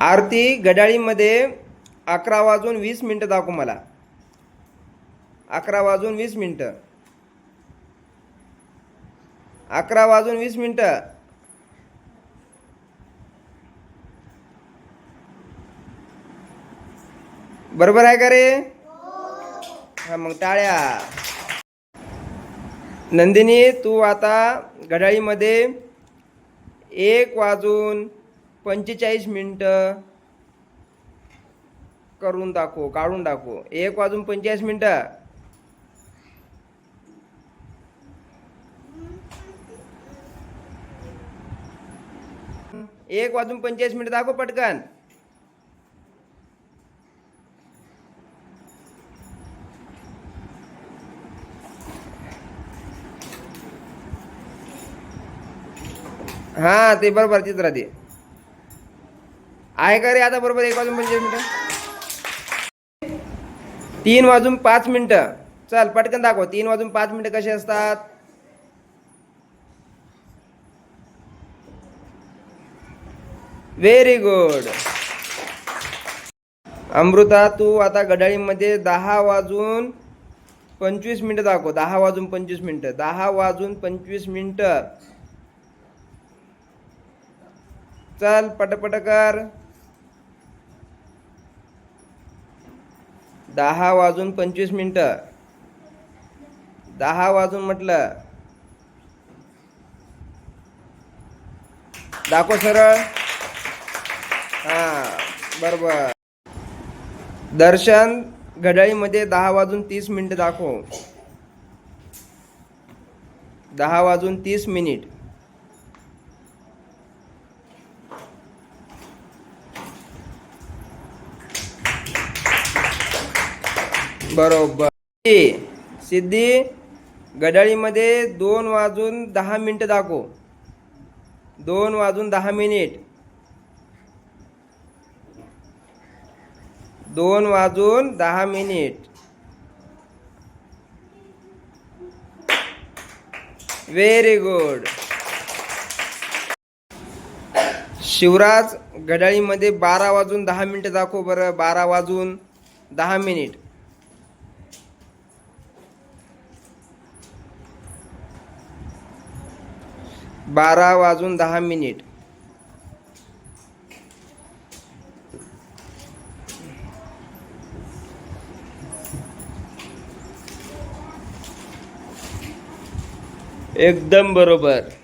आरती घड्याळीमध्ये अकरा वाजून वीस मिनटं दाखव मला. अकरा वाजून वीस मिनटं. अकरा वाजून वीस मिनटं. बरोबर आहे का रे? हा मग टाळ्या. नंदिनी तू आता घड्याळीमध्ये एक वाजून पंचेचाळीस मिनटं करून दाखव काढून टाकू एक वाजून पंचेचाळीस मिनटं. एक वाजून पंचेचाळीस मिनिटं दाखव पटकन. हा ते बरोबर तिथं राहते आहे का रे आता बरोबर एक वाजून पंचेचाळीस मिनटं? तीन वाजून पाच मिनटं. चल पटकन दाखव. तीन वाजून पाच मिनटं कसे असतात? व्हेरी गुड अमृता तू आता घड्याळीमध्ये दहा वाजून पंचवीस मिनटं दाखव. दहा वाजून पंचवीस मिनटं. दहा वाजून पंचवीस मिनटं. चल पटपट कर. दहा वाजून पंचवीस मिनटं. दहा वाजून म्हटलं. दाखव सरळ. हा बरोबर. दर्शन घड्याळीमध्ये दहा वाजून तीस मिनिट दाखव. दहा वाजून तीस मिनिट. बरोबर. सिद्धी गडाळीमध्ये दोन वाजून दहा मिनिटं दाखव. दोन वाजून दहा मिनिट. दोन वाजून दहा मिनिट. व्हेरी गुड शिवराज घड्याळीमध्ये बारा वाजून दहा मिनिटं दाखव बरं. बारा वाजून दहा मिनिट. बारा वाजून दहा मिनिट. एकदम बरोबर.